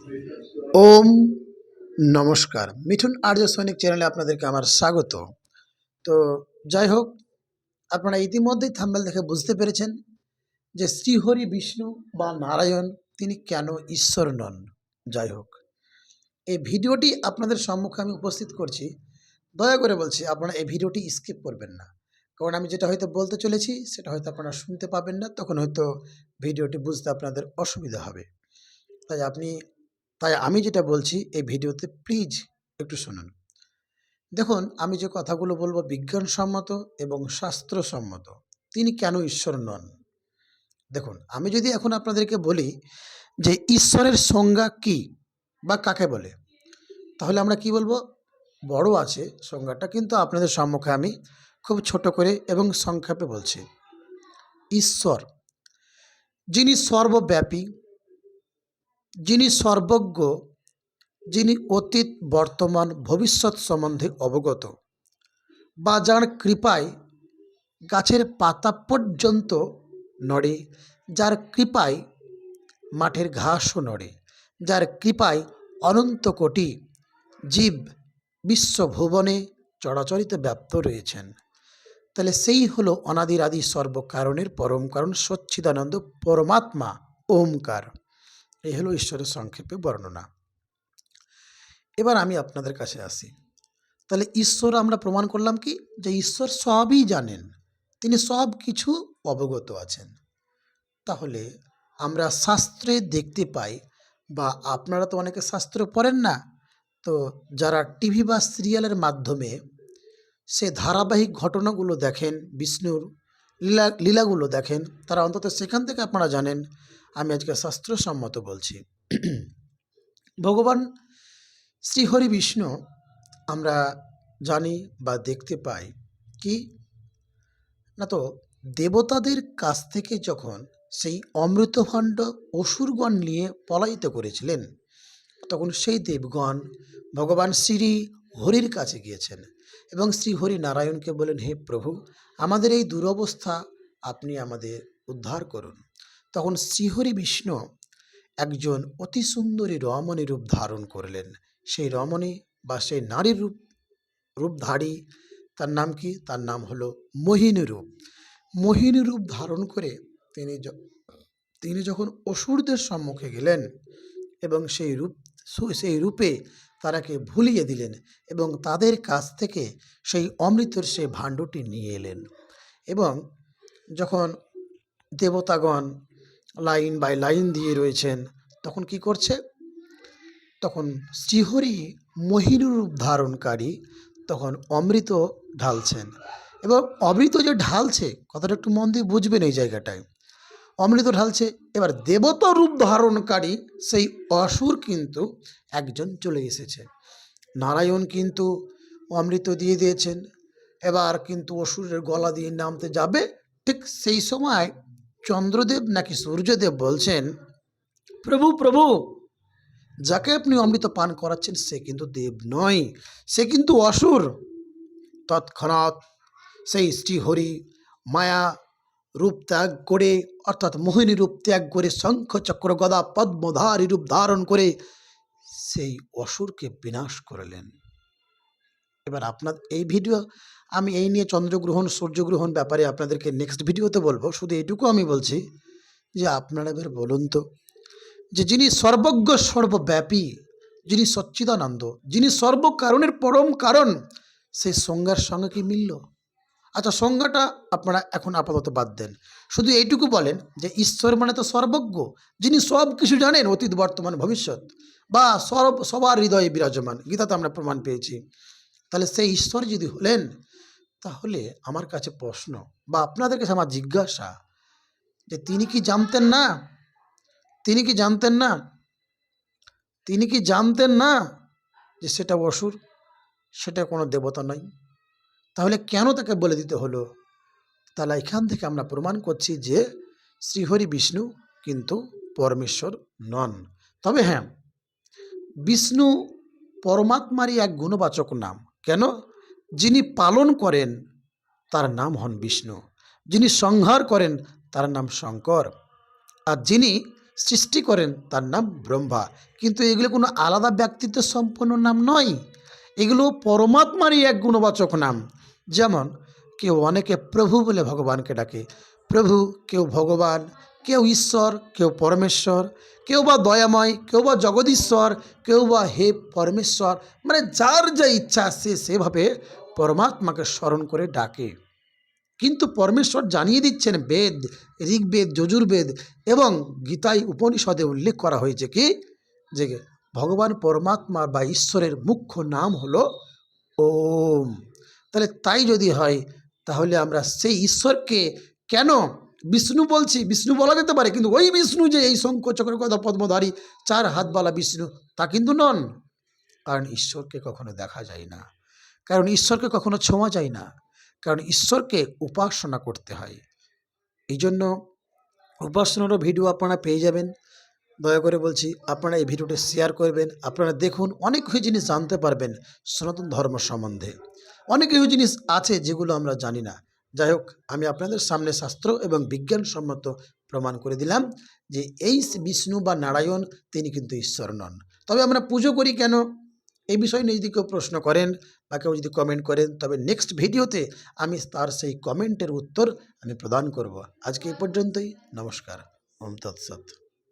ওম নমস্কার। মিঠুন আর্য সৈনিক চ্যানেলে আপনাদেরকে আমার স্বাগত। তো যাই হোক, আপনারা ইতিমধ্যেই থাম্বেল দেখে বুঝতে পেরেছেন যে শ্রীহরি বিষ্ণু বা নারায়ণ তিনি কেন ঈশ্বর নন। যাই হোক, এই ভিডিওটি আপনাদের সম্মুখে আমি উপস্থিত করছি। দয়া করে বলছি, আপনারা এই ভিডিওটি স্কিপ করবেন না। কারণ আমি যেটা হয়তো বলতে চলেছি, সেটা হয়তো আপনারা শুনতে পাবেন না, তখন হয়তো ভিডিওটি বুঝতে আপনাদের অসুবিধা হবে। তাই আপনি তাই আমি যেটা বলছি এই ভিডিওতে প্লিজ একটু শুনুন। দেখুন, আমি যে কথাগুলো বলব বিজ্ঞানসম্মত এবং শাস্ত্রসম্মত, তিনি কেন ঈশ্বর নন? দেখুন, আমি যদি এখন আপনাদেরকে বলি যে ঈশ্বরের সংজ্ঞা কি বা কাকে বলে, তাহলে আমরা কি বলব? বড় আছে, সংজ্ঞাটা কিন্তু আপনাদের সম্মুখে আমি খুব ছোট করে এবং সংক্ষেপে বলছি। ঈশ্বর, যিনি সর্বব্যাপী যিনি সর্বজ্ঞ, যিনি অতীত, বর্তমান, ভবিষ্যৎ সম্বন্ধে অবগত, বা যার কৃপায় গাছের পাতা পর্যন্ত নড়ে, যার কৃপায় মাঠের ঘাসও নড়ে, যার কৃপায় অনন্ত কোটি জীব বিশ্বভুবনে চরাচরিত ব্যাপ্ত রয়েছেন। তাহলে সেই হলো অনাদির আদি সর্বকারণের পরম কারণ সচ্ছিদানন্দ পরমাত্মা, ওমকার। এই হলো ঈশ্বরের সংক্ষেপে বর্ণনা। এবার আমি আপনাদের কাছে আসি। তাহলে ঈশ্বর আমরা প্রমাণ করলাম কি? যে ঈশ্বর সবই জানেন, তিনি সব কিছু অবগত আছেন। তাহলে আমরা শাস্ত্রে দেখতে পাই, বা আপনারা তো অনেকে শাস্ত্র পড়েন না, তো যারা টিভি বা সিরিয়ালের মাধ্যমে সে ধারাবাহিক ঘটনাগুলো দেখেন, বিষ্ণুর লীলা, লীলাগুলো দেখেন, তারা অন্তত সেখান থেকে আপনারা জানেন আমি আজকে শাস্ত্রসম্মত বলছি। ভগবান শ্রীহরি বিষ্ণু আমরা জানি বা দেখতে পাই কি? না তো দেবতাদের কাছ থেকে যখন সেই অমৃতভাণ্ড অসুরগণ নিয়ে পলায়িত করেছিলেন, তখন সেই দেবগণ ভগবান শ্রী হরির কাছে গিয়েছেন এবং শ্রী হরি নারায়ণকে বলেন হে প্রভু, আমাদের এই দুরবস্থা আপনি আমাদের উদ্ধার করুন। তখন শ্রীহরি বিষ্ণু একজন অতি সুন্দরী রমণী রূপ ধারণ করলেন। সেই রমণী বা সেই নারীর রূপ রূপধারী তার নাম কি? তার নাম হলো মোহিনী রূপ। মোহিনী রূপ ধারণ করে তিনি তিনি যখন অসুরদের সম্মুখে গেলেন এবং সেই রূপ সেই রূপে তারাকে ভুলিয়ে দিলেন এবং তাদের কাছ থেকে সেই অমৃতের সেই ভাণ্ডটি নিয়ে এলেন এবং যখন দেবতাগণ লাইন বাই লাইন দিয়ে রয়েছেন, তখন কি করছে? তখন শ্রীহরি মোহিনী রূপ ধারণকারী তখন অমৃত ঢালছেন। এবং অমৃত যে ঢালছে, কথাটা একটু মন দিয়ে বুঝবেন এই জায়গাটায়। অমৃত ঢালছে, এবার দেবতা রূপ ধারণকারী সেই অসুর কিন্তু একজন চলে এসেছে। নারায়ণ কিন্তু অমৃত দিয়ে দিয়েছেন, এবার কিন্তু অসুরের গলা দিয়ে নামতে যাবে, ঠিক সেই সময় চন্দ্রদেব নাকি সূর্যদেব বলছেন প্রভু প্রভু। যাকে আপনি অমৃত পান করাচ্ছেন সে কিন্তু দেব নয় সে কিন্তু অসুর। তৎক্ষণাৎ সেই শ্রীহরি মায়া রূপ ত্যাগ করে অর্থাৎ মোহিনী রূপ ত্যাগ করে শঙ্খ চক্র গদা পদ্মধারী রূপ ধারণ করে সেই অসুরকে বিনাশ করলেন। এবার আপনার এই ভিডিও, আমি এই নিয়ে চন্দ্রগ্রহণ, সূর্যগ্রহণ ব্যাপারে আপনাদেরকে নেক্সট ভিডিওতে বলব। শুধু এইটুকু আমি বলছি যে আপনারা এবার বলুন তো, যে যিনি সর্বজ্ঞ, সর্বব্যাপী, যিনি সচ্চিদানন্দ, যিনি সর্বকারণের পরম কারণ, সেই সংজ্ঞার সঙ্গে কি মিলল? আচ্ছা সংজ্ঞাটা আপনারা এখন আপাতত বাদ দেন। শুধু এইটুকু বলেন যে ঈশ্বর মানে তো সর্বজ্ঞ, যিনি সব কিছু জানেন অতীত, বর্তমান, ভবিষ্যৎ, বা সর্ব, সবার হৃদয়ে বিরাজমান। গীতাতে আমরা প্রমাণ পেয়েছি। তাহলে সেই ঈশ্বর যদি হলেন, তাহলে আমার কাছে প্রশ্ন বা আপনাদের কাছে আমার জিজ্ঞাসা যে তিনি কি জানতেন না? তিনি কি জানতেন না? তিনি কি জানতেন না যে সেটা অসুর, সেটা কোনো দেবতা নয়? তাহলে কেন তাকে বলে দিতে হলো? তাহলে এখান থেকে আমরা প্রমাণ করছি যে শ্রীহরি বিষ্ণু কিন্তু পরমেশ্বর নন। তবে হ্যাঁ বিষ্ণু পরমাত্মারই এক গুণবাচক নাম। কেন? যিনি পালন করেন, তার নাম হন বিষ্ণু। যিনি সংহার করেন, তার নাম শঙ্কর। আর যিনি সৃষ্টি করেন, তার নাম ব্রহ্মা। কিন্তু এগুলো কোনো আলাদা ব্যক্তিত্ব সম্পন্ন নাম নয়। এগুলো পরমাত্মারই এক গুণবাচক নাম। যেমন কেউ অনেকে প্রভু বলে ভগবানকে ডাকে। প্রভু, কেউ ভগবান কেউ ঈশ্বর, কেউ পরমেশ্বর, কেউ বা দয়াময়, কেউ বা জগদীশ্বর, কেউ বা হে পরমেশ্বর মানে যার যা ইচ্ছা সে সেভাবে পরমাত্মাকে স্মরণ করে ডাকে। কিন্তু পরমেশ্বর জানিয়ে দিচ্ছেন বেদ, ঋগ্বেদ, যজুর্বেদ এবং গীতায় উপনিষদে উল্লেখ করা হয়েছে কি? যে ভগবান পরমাত্মা বা ঈশ্বরের মুখ্য নাম হলো ওম। তাহলে তাই যদি হয়, তাহলে আমরা সেই ঈশ্বরকে কেন বিষ্ণু বলছি, বিষ্ণু বলা যেতে পারে, কিন্তু ওই বিষ্ণু যে এই শঙ্খ চক্র কথা পদ্মধারী, চার হাতবালা বিষ্ণু, তা কিন্তু নন। কারণ ঈশ্বরকে কখনো দেখা যায় না। কারণ ঈশ্বরকে কখনো ছোঁয়া যায় না। কারণ ঈশ্বরকে উপাসনা করতে হয়। এই জন্য উপাসনারও ভিডিও আপনারা পেয়ে যাবেন। দয়া করে বলছি, আপনারা এই ভিডিওটি শেয়ার করবেন। আপনারা দেখুন, অনেক কিছু জিনিস জানতে পারবেন সনাতন ধর্ম সম্বন্ধে। অনেক কিছু জিনিস আছে যেগুলো আমরা জানি না। যাই হোক আমি আপনাদের সামনে শাস্ত্র এবং বিজ্ঞানসম্মত প্রমাণ করে দিলাম যে এই বিষ্ণু বা নারায়ণ তিনি কিন্তু ঈশ্বর নন। তবে আমরা পুজো করি কেন? এই বিষয় নিয়ে যদি কেউ প্রশ্ন করেন বা কেউ যদি কমেন্ট করেন, তবে নেক্সট ভিডিওতে আমি তার সেই কমেন্টের উত্তর আমি প্রদান করব। আজকে এই পর্যন্তই, নমস্কার, ওম তৎসৎ।